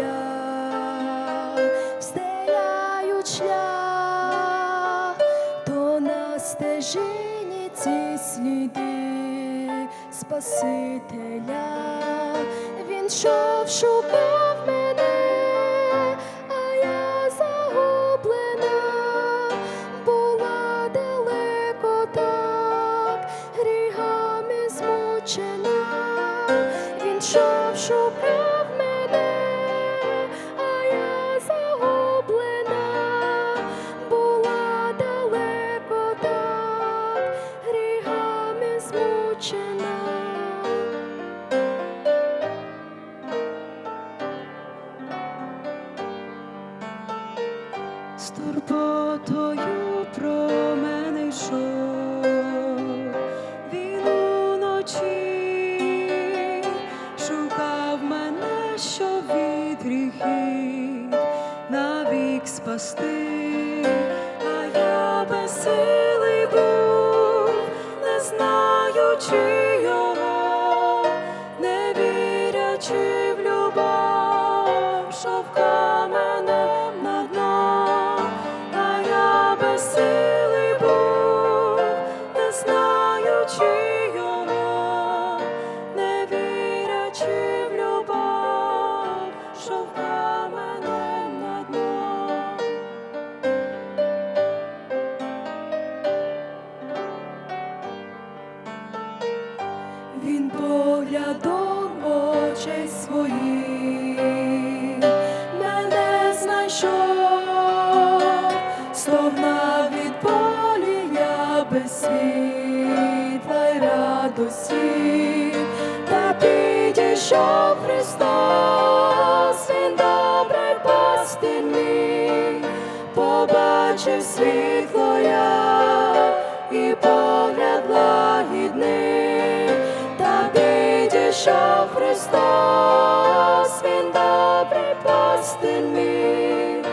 я, встеляють шлях, то на стежині ці сліди Спасителя, він йшов, шукав турботою про мене йшов, він уночі шукав мене, щоб від гріхів спасти, а я безсилий був, не знаючи його, не вірячи в любов, що в каменем мене знайшов, стовна від й радості, та підійшов Христос, він добрий пастир мій, побачив світло підійшов Христос, він добрий пастир мій,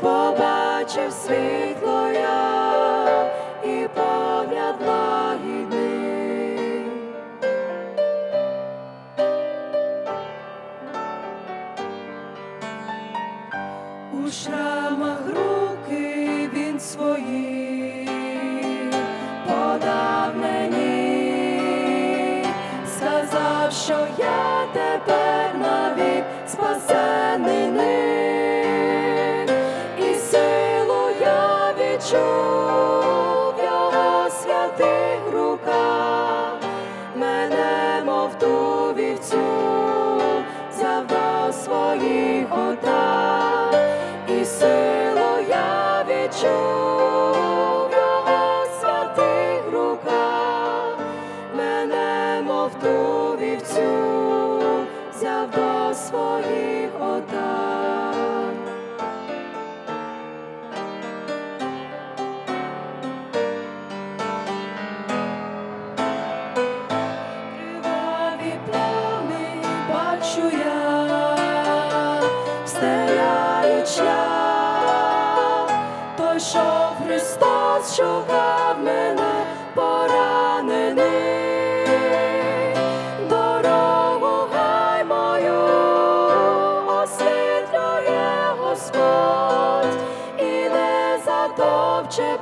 побачив світло я що я тепер навік спасений ним, і силу я відчув в його святих руках, мене, мов ту вівцю, до своїх отак, і силу я відчув своїх отак. Криваві бачу я, встеляють шлях, той йшов Христос, шукав мене поранений, затопче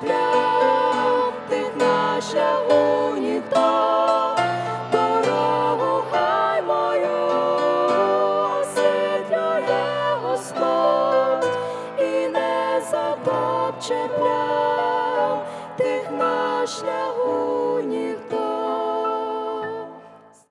тих на шляху ніхто. Дорогу хай мою Господь і не затопче плям тих на шляху